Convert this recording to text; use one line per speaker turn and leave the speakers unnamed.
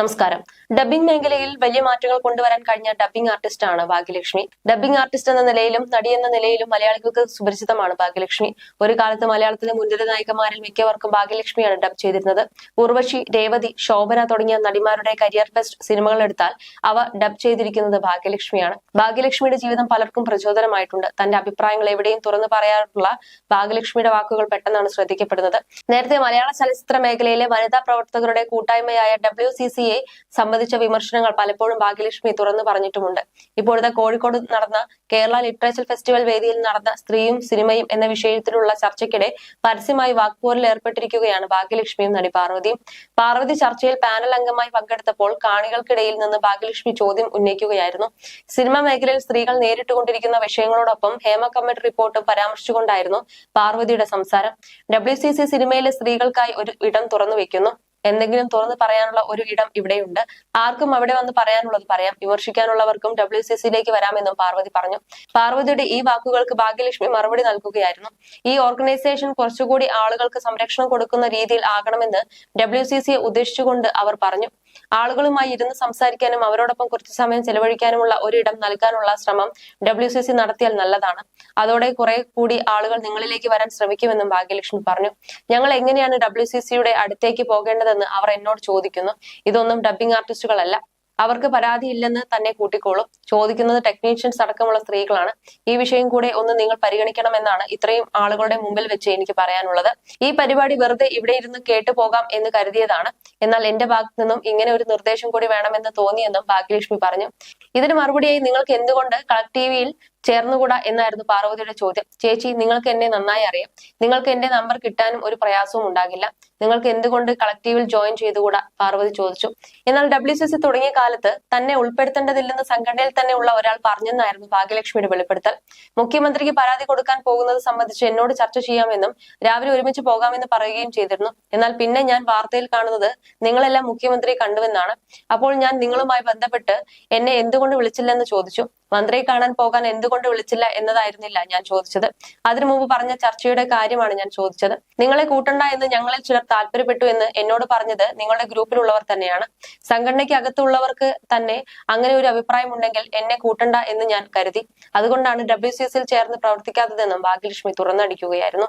നമസ്കാരം. ഡബ്ബിംഗ് മേഖലയിൽ വലിയ മാറ്റങ്ങൾ കൊണ്ടുവരാൻ കഴിഞ്ഞ ഡബ്ബിംഗ് ആണ് ഭാഗ്യലക്ഷ്മി. ഡബ്ബിംഗ് ആർട്ടിസ്റ്റ് എന്ന നിലയിലും നടി എന്ന നിലയിലും മലയാളികൾക്ക് സുപരിചിതമാണ് ഭാഗ്യലക്ഷ്മി. ഒരു കാലത്ത് മലയാളത്തിലെ മുൻനിര നായികമാരിൽ മിക്കവർക്കും ഭാഗ്യലക്ഷ്മിയാണ് ഡബ് ചെയ്തിരുന്നത്. ഉർവശി രേവതി ശോഭന തുടങ്ങിയ നടിമാരുടെ കരിയർ ബെസ്റ്റ് സിനിമകൾ എടുത്താൽ അവ ഡബ് ചെയ്തിരിക്കുന്നത് ഭാഗ്യലക്ഷ്മിയാണ്. ഭാഗ്യലക്ഷ്മിയുടെ ജീവിതം പലർക്കും പ്രചോദനമായിട്ടുണ്ട്. തന്റെ അഭിപ്രായങ്ങൾ എവിടെയും തുറന്നു പറയാറുള്ള ഭാഗ്യലക്ഷ്മിയുടെ വാക്കുകൾ പെട്ടെന്നാണ് ശ്രദ്ധിക്കപ്പെടുന്നത്. നേരത്തെ മലയാള ചലച്ചിത്ര മേഖലയിലെ വനിതാ പ്രവർത്തകരുടെ കൂട്ടായ്മയായ ഡബ്ല്യു സി സിയെ സംബന്ധിച്ച വിമർശനങ്ങൾ പലപ്പോഴും ഭാഗ്യലക്ഷ്മി തുറന്നു പറഞ്ഞിട്ടുമുണ്ട്. ഇപ്പോഴത്തെ കോഴിക്കോട് നടന്ന കേരള ലിറ്ററേച്ചർ ഫെസ്റ്റിവൽ വേദിയിൽ നടന്ന സ്ത്രീയും സിനിമയും എന്ന വിഷയത്തിലുള്ള ചർച്ചയ്ക്കിടെ പരസ്യമായി വാക്പോരിൽ ഏർപ്പെട്ടിരിക്കുകയാണ് ഭാഗ്യലക്ഷ്മിയും നടി പാർവതിയും. പാർവതി ചർച്ചയിൽ പാനൽ അംഗമായി പങ്കെടുത്തപ്പോൾ കാണികൾക്കിടയിൽ നിന്ന് ഭാഗ്യലക്ഷ്മി ചോദ്യം ഉന്നയിക്കുകയായിരുന്നു. സിനിമാ മേഖലയിൽ സ്ത്രീകൾ നേരിട്ടുകൊണ്ടിരിക്കുന്ന വിഷയങ്ങളോടൊപ്പം ഹേമ കമ്മിറ്റി റിപ്പോർട്ടും പരാമർശിച്ചുകൊണ്ടായിരുന്നു പാർവതിയുടെ സംസാരം. ഡബ്ല്യു സിനിമയിലെ സ്ത്രീകൾക്കായി ഒരു ഇടം തുറന്നു വെക്കുന്നു. എന്തെങ്കിലും തുറന്ന് പറയാനുള്ള ഒരു ഇടം ഇവിടെയുണ്ട്. ആർക്കും അവിടെ വന്ന് പറയാനുള്ളത് പറയാം. വിമർശിക്കാനുള്ളവർക്കും ഡബ്ല്യു സി സിയിലേക്ക് വരാമെന്നും പാർവതി പറഞ്ഞു. പാർവതിയുടെ ഈ വാക്കുകൾക്ക് ഭാഗ്യലക്ഷ്മി മറുപടി നൽകുകയായിരുന്നു. ഈ ഓർഗനൈസേഷൻ കുറച്ചുകൂടി ആളുകൾക്ക് സംരക്ഷണം കൊടുക്കുന്ന രീതിയിൽ ആകണമെന്ന് ഡബ്ല്യു സി സിയെ ഉദ്ദേശിച്ചുകൊണ്ട് അവർ പറഞ്ഞു. ആളുകളുമായി ഇരുന്ന് സംസാരിക്കാനും അവരോടൊപ്പം കുറച്ച് സമയം ചെലവഴിക്കാനുമുള്ള ഒരിടം നൽകാനുള്ള ശ്രമം ഡബ്ല്യു സി സി നടത്തിയാൽ നല്ലതാണ്. അതോടെ കുറെ കൂടി ആളുകൾ നിങ്ങളിലേക്ക് വരാൻ ശ്രമിക്കുമെന്നും ഭാഗ്യലക്ഷ്മി പറഞ്ഞു. ഞങ്ങൾ എങ്ങനെയാണ് ഡബ്ല്യു സി സിയുടെ അടുത്തേക്ക് പോകേണ്ടതെന്ന് അവർ എന്നോട് ചോദിക്കുന്നു. ഇതൊന്നും ഡബ്ബിംഗ് ആർട്ടിസ്റ്റുകളല്ല അവർക്ക് പരാതിയില്ലെന്ന് തന്നെ കൂട്ടിക്കോളും. ചോദിക്കുന്നത് ടെക്നീഷ്യൻസ് അടക്കമുള്ള സ്ത്രീകളാണ്. ഈ വിഷയം കൂടെ ഒന്ന് നിങ്ങൾ പരിഗണിക്കണമെന്നാണ് ഇത്രയും ആളുകളുടെ മുമ്പിൽ വെച്ച് എനിക്ക് പറയാനുള്ളത്. ഈ പരിപാടി വെറുതെ ഇവിടെ ഇരുന്ന് കേട്ടു പോകാം എന്ന് കരുതിയതാണ്. എന്നാൽ എന്റെ ഭാഗത്തു നിന്നും ഇങ്ങനെ ഒരു നിർദ്ദേശം കൂടി വേണമെന്ന് തോന്നിയെന്നും ഭാഗ്യലക്ഷ്മി പറഞ്ഞു. ഇതിന് മറുപടിയായി നിങ്ങൾക്ക് എന്തുകൊണ്ട് കളക്ടീവിയിൽ ചേർന്നുകൂടാ എന്നായിരുന്നു പാർവതിയുടെ ചോദ്യം. ചേച്ചി നിങ്ങൾക്ക് എന്നെ നന്നായി അറിയാം. നിങ്ങൾക്ക് എന്റെ നമ്പർ കിട്ടാനും ഒരു പ്രയാസവും ഉണ്ടാകില്ല. നിങ്ങൾക്ക് എന്തുകൊണ്ട് കളക്ടീവിൽ ജോയിൻ ചെയ്തുകൂടാ? പാർവതി ചോദിച്ചു. എന്നാൽ ഡബ്ല്യു സി സി തുടങ്ങിയ കാലത്ത് തന്നെ ഉൾപ്പെടുത്തേണ്ടതില്ലെന്ന് സംഘടനയിൽ തന്നെ ഉള്ള ഒരാൾ പറഞ്ഞെന്നായിരുന്നു ഭാഗ്യലക്ഷ്മിയുടെ വെളിപ്പെടുത്തൽ. മുഖ്യമന്ത്രിക്ക് പരാതി കൊടുക്കാൻ പോകുന്നത് സംബന്ധിച്ച് എന്നോട് ചർച്ച ചെയ്യാമെന്നും രാവിലെ ഒരുമിച്ച് പോകാമെന്ന് പറയുകയും ചെയ്തിരുന്നു. എന്നാൽ പിന്നെ ഞാൻ വാർത്തയിൽ കാണുന്നത് നിങ്ങളെല്ലാം മുഖ്യമന്ത്രിയെ കണ്ടുവെന്നാണ്. അപ്പോൾ ഞാൻ നിങ്ങളുമായി ബന്ധപ്പെട്ട് എന്നെ എന്തുകൊണ്ട് വിളിച്ചില്ലെന്ന് ചോദിച്ചു. മന്ത്രിയെ കാണാൻ പോകാൻ എന്തുകൊണ്ട് വിളിച്ചില്ല എന്നതായിരുന്നില്ല ഞാൻ ചോദിച്ചത്. അതിനു മുമ്പ് പറഞ്ഞ ചർച്ചയുടെ കാര്യമാണ് ഞാൻ ചോദിച്ചത്. നിങ്ങളെ കൂട്ടണ്ട എന്ന് ഞങ്ങളിൽ ചിലർ താല്പര്യപ്പെട്ടു എന്ന് എന്നോട് പറഞ്ഞത് നിങ്ങളുടെ ഗ്രൂപ്പിലുള്ളവർ തന്നെയാണ്. സംഘടനയ്ക്ക് അകത്തുള്ളവർക്ക് തന്നെ അങ്ങനെ ഒരു അഭിപ്രായം ഉണ്ടെങ്കിൽ എന്നെ കൂട്ടണ്ട എന്ന് ഞാൻ കരുതി. അതുകൊണ്ടാണ് ഡബ്ല്യു സി എസിൽ ചേർന്ന് പ്രവർത്തിക്കാത്തതെന്നും ഭാഗ്യലക്ഷ്മി തുറന്നടിക്കുകയായിരുന്നു.